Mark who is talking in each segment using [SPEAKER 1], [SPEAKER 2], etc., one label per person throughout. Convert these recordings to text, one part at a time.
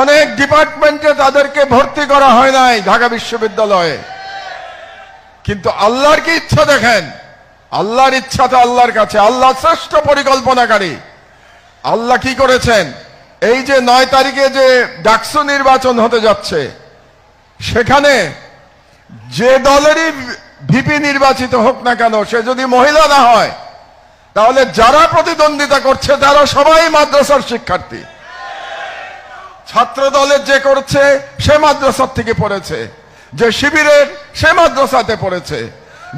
[SPEAKER 1] অনেক ডিপার্টমেন্টে তাদেরকে ভর্তি করা হয় নাই ঢাকা বিশ্ববিদ্যালয়ে। কিন্তু আল্লাহর কি ইচ্ছা দেখেন? আল্লাহর ইচ্ছা তো আল্লাহর কাছে। আল্লাহ শ্রেষ্ঠ পরিকল্পনাকারী। আল্লাহ কি করেছেন? এই যে নয় তারিখে যে ডাকসু নির্বাচন হতে যাচ্ছে, সেখানে যে দলেরই ভিপি নির্বাচিত হোক না কেন, সে যদি মহিলা না হয়, তাহলে যারা প্রতিদ্বন্দ্বিতা করছে, তারা সবাই মাদ্রাসার শিক্ষার্থী। ছাত্র দলের যে করছে, সে মাদ্রাসার থেকে পড়েছে। যে শিবিরের, সে মাদ্রাসাতে পড়েছে।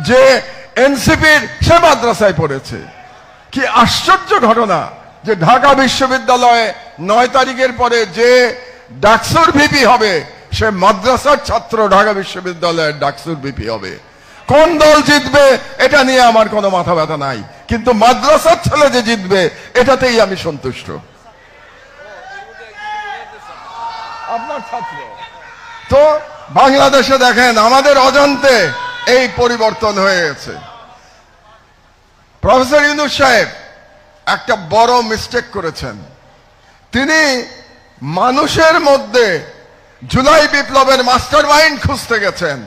[SPEAKER 1] যে এনসিপির, সে মাদ্রাসায় পড়েছে। কি আশ্চর্য ঘটনা যে ঢাকা বিশ্ববিদ্যালয়ে নয় তারিখের পরে যে ডাকসুর ভিপি হবে, সে মাদ্রাসার ছাত্র ঢাকা বিশ্ববিদ্যালয়ের ডাকসুর ভিপি হবে। কোন দল জিতবে, এটা নিয়ে আমার কোনো মাথা ব্যথা নাই। কিন্তু মাদ্রাসার ছেলে যে জিতবে, এটাতেই আমি সন্তুষ্ট। আপনার ছাত্র। তো বাংলাদেশে দেখেন, আমাদের অজান্তে এই পরিবর্তন হয়ে গেছে। প্রফেসর ইউনুস সাহেব একটা বড় মিস্টেক করেছেন। তিনি মানুষের মধ্যে জুলাই বিপ্লবের মাস্টার মাইন্ড খুঁজতে গেছেন।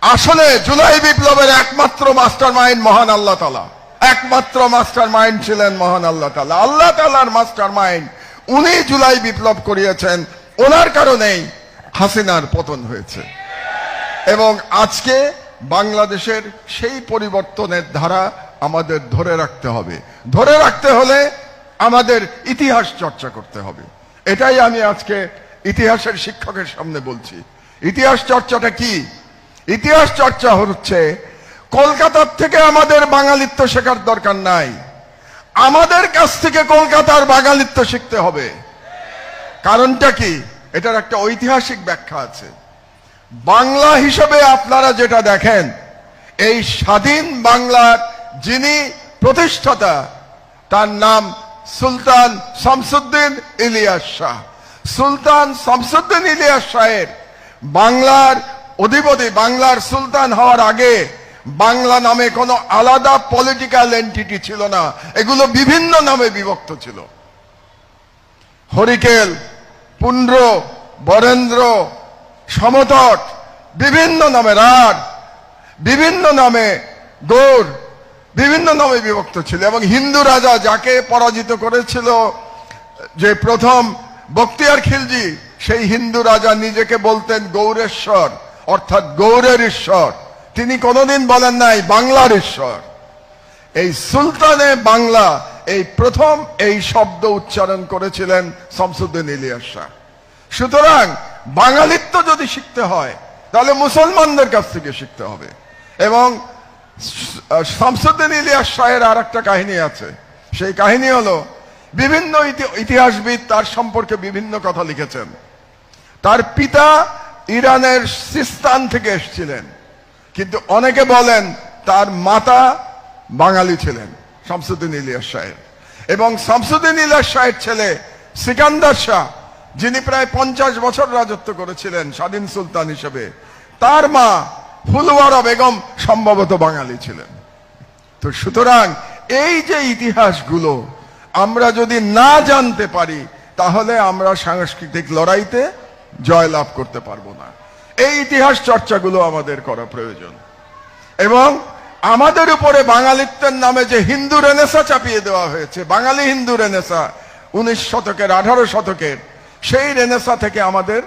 [SPEAKER 1] আসলে জুলাই বিপ্লবের একমাত্র মাস্টার মাইন্ড মহান আল্লাহ তালা। একমাত্র মাস্টার মাইন্ড ছিলেন মহান আল্লাহ তালা। আল্লাহ তালার মাস্টার মাইন্ড উনি জুলাই বিপ্লব করিয়েছেন ওনার কারণেই হাসিনার পতন হয়েছে। এবং আজকে বাংলাদেশের সেই পরিবর্তনের ধারা আমাদের ধরে রাখতে হবে। ধরে রাখতে হলে আমাদের ইতিহাস চর্চা করতে হবে। এটাই আমি আজকে ইতিহাসের শিক্ষকের সামনে বলছি। ইতিহাস চর্চাটা কি? ইতিহাস চর্চা হচ্ছে, কলকাতার থেকে আমাদের বাঙালিত্ব শেখার দরকার নাই। আমাদের কাছ থেকে কলকাতার বাঙালিত্ব শিখতে হবে। কারণটা কি? এটার একটা ঐতিহাসিক ব্যাখ্যা আছে। বাংলা হিসেবে আপনারা যেটা দেখেন, এই স্বাধীন বাংলার যিনি প্রতিষ্ঠাতা, তার নাম সুলতান শামসুদ্দিন ইলিয়াস শাহ। সুলতান শামসুদ্দিন ইলিয়াস শাহের বাংলার অধিপতি, বাংলার সুলতান হওয়ার আগে বাংলা নামে কোনো আলাদা পলিটিক্যাল এন্টিটি ছিল না। এগুলো বিভিন্ন নামে বিভক্ত ছিল। হরিকেল পুন্ড্র, বরেন্দ্র, সমতট, বিভিন্ন নামে রার বিভিন্ন নামে গৌর বিভিন্ন নামে বিভক্ত ছিল এবং হিন্দু রাজা যাকে পরাজিত করেছিল, যে প্রথম বক্তিয়ার খিলজি, সেই হিন্দু রাজা নিজেকে বলতেন গৌরেশ্বর, অর্থাৎ গৌরের ঈশ্বর। তিনি কোনোদিন বলেন নাই বাংলার ঈশ্বর। এই সুলতানে বাংলা এই প্রথম এই শব্দ উচ্চারণ করেছিলেন শামসুদ্দিন ইলিয়াস শাহ। সুতরাং বাঙালিত্ব যদি শিখতে হয়, তাহলে মুসলমানদের কাছ থেকে শিখতে হবে। এবং শামসুদ্দিন ইলিয়াস শাহের আর একটা কাহিনী আছে। সেই কাহিনী হলো, বিভিন্ন ইতিহাসবিদ তার সম্পর্কে বিভিন্ন কথা লিখেছেন। তার পিতা ইরানের সিস্তান থেকে এসেছিলেন। কিন্তু অনেকে বলেন তার মাতা বাঙালি ছিলেন। শামসুদ্দিন ইলিয়াস সাহেব। এবং শামসুদ্দিন ইলিয়াস সাহেব ছেলে সিকান্দার শাহ, যিনি প্রায় পঞ্চাশ বছর রাজত্ব করেছিলেন স্বাধীন সুলতান হিসেবে। তার মা ফুলওয়ারা বেগম সম্ভবত বাঙালি ছিলেন। তো সুতরাং এই যে ইতিহাসগুলো আমরা যদি না জানতে পারি, তাহলে আমরা সাংস্কৃতিক লড়াইতে জয়লাভ করতে পারব না। এই ইতিহাস চর্চাগুলো আমাদের করা প্রয়োজন। এবং আমাদের উপরে বাঙালিত্বের নামে যে হিন্দু রেনেসা চাপিয়ে দেওয়া হয়েছে, বাঙালি হিন্দু রেনেসা, উনিশ শতকের, আঠারো শতকের, সেই রেনেসা থেকে আমাদের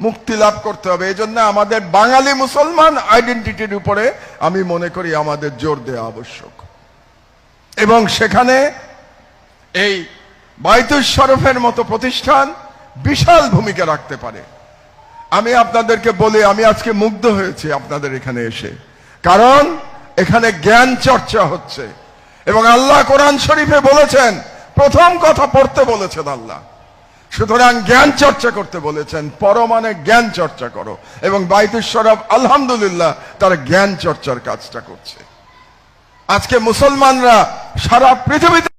[SPEAKER 1] মুক্তি লাভ করতে হবে। এই জন্য আমাদের বাঙালি মুসলমান আইডেন্টিটির উপরে আমি মনে করি আমাদের জোর দেওয়া আবশ্যক। এবং সেখানে এই বাইতুল শরফের মতো প্রতিষ্ঠান বিশাল ভূমিকা রাখতে পারে। আমি আপনাদেরকে বলি, আমি আজকে মুগ্ধ হয়েছি আপনাদের এখানে এসে। কারণ এখানে জ্ঞান চর্চা হচ্ছে। এবং আল্লাহ কোরআন শরীফে বলেছেন, প্রথম কথা পড়তে বলেছেন আল্লাহ। সুতরাং জ্ঞান চর্চা করতে বলেছেন পরমানে জ্ঞান চর্চা করো। এবং বাইতুল শরফ, আলহামদুলিল্লাহ, তার জ্ঞান চর্চার কাজটা করছে। আজকে মুসলমানরা সারা পৃথিবীতে